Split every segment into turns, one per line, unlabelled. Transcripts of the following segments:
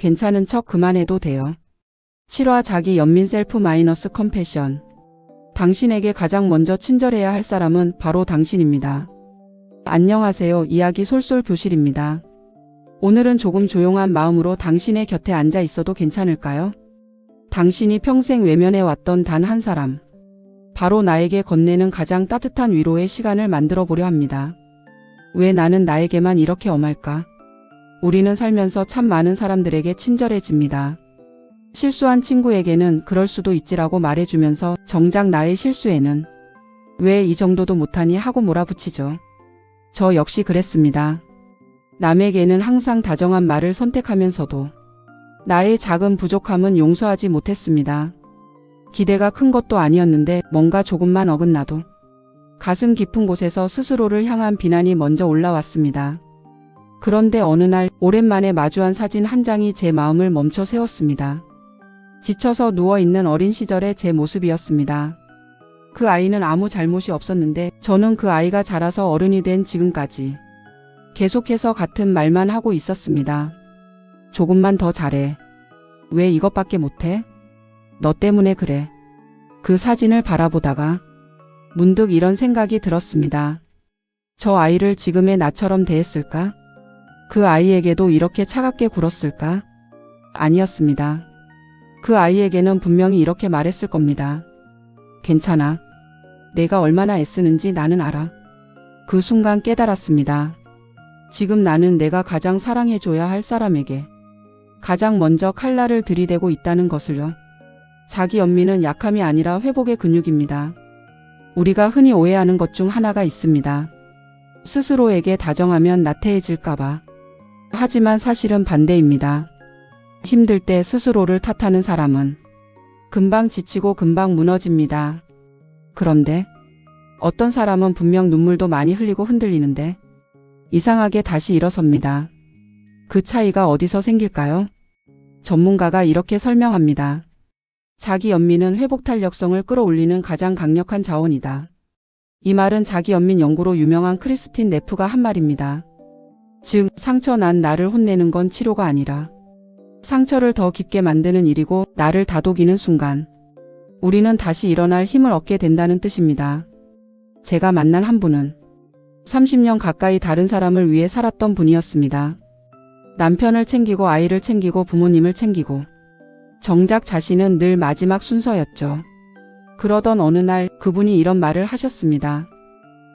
괜찮은 척 그만해도 돼요. 7화 자기 연민 셀프 마이너스 컴패션. 당신에게 가장 먼저 친절해야 할 사람은 바로 당신입니다. 안녕하세요. 이야기 솔솔 교실입니다. 오늘은 조금 조용한 마음으로 당신의 곁에 앉아 있어도 괜찮을까요? 당신이 평생 외면해 왔던 단 한 사람. 바로 나에게 건네는 가장 따뜻한 위로의 시간을 만들어 보려 합니다. 왜 나는 나에게만 이렇게 엄할까? 우리는 살면서 참 많은 사람들에게 친절해집니다. 실수한 친구에게는 그럴 수도 있지라고 말해주면서 정작 나의 실수에는 왜 이 정도도 못하니 하고 몰아붙이죠. 저 역시 그랬습니다. 남에게는 항상 다정한 말을 선택하면서도 나의 작은 부족함은 용서하지 못했습니다. 기대가 큰 것도 아니었는데 뭔가 조금만 어긋나도 가슴 깊은 곳에서 스스로를 향한 비난이 먼저 올라왔습니다. 그런데 어느 날 오랜만에 마주한 사진 한 장이 제 마음을 멈춰 세웠습니다. 지쳐서 누워있는 어린 시절의 제 모습이었습니다. 그 아이는 아무 잘못이 없었는데 저는 그 아이가 자라서 어른이 된 지금까지 계속해서 같은 말만 하고 있었습니다. 조금만 더 잘해. 왜 이것밖에 못해? 너 때문에 그래. 그 사진을 바라보다가 문득 이런 생각이 들었습니다. 저 아이를 지금의 나처럼 대했을까? 그 아이에게도 이렇게 차갑게 굴었을까? 아니었습니다. 그 아이에게는 분명히 이렇게 말했을 겁니다. 괜찮아. 내가 얼마나 애쓰는지 나는 알아. 그 순간 깨달았습니다. 지금 나는 내가 가장 사랑해줘야 할 사람에게 가장 먼저 칼날을 들이대고 있다는 것을요. 자기 연민은 약함이 아니라 회복의 근육입니다. 우리가 흔히 오해하는 것 중 하나가 있습니다. 스스로에게 다정하면 나태해질까봐. 하지만 사실은 반대입니다. 힘들 때 스스로를 탓하는 사람은 금방 지치고 금방 무너집니다. 그런데 어떤 사람은 분명 눈물도 많이 흘리고 흔들리는데 이상하게 다시 일어섭니다. 그 차이가 어디서 생길까요? 전문가가 이렇게 설명합니다. 자기 연민은 회복 탄력성을 끌어올리는 가장 강력한 자원이다. 이 말은 자기 연민 연구로 유명한 크리스틴 네프가 한 말입니다. 즉, 상처 난 나를 혼내는 건 치료가 아니라 상처를 더 깊게 만드는 일이고 나를 다독이는 순간 우리는 다시 일어날 힘을 얻게 된다는 뜻입니다. 제가 만난 한 분은 30년 가까이 다른 사람을 위해 살았던 분이었습니다. 남편을 챙기고 아이를 챙기고 부모님을 챙기고 정작 자신은 늘 마지막 순서였죠. 그러던 어느 날 그분이 이런 말을 하셨습니다.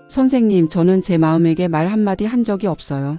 선생님, 저는 제 마음에게 말 한마디 한 적이 없어요.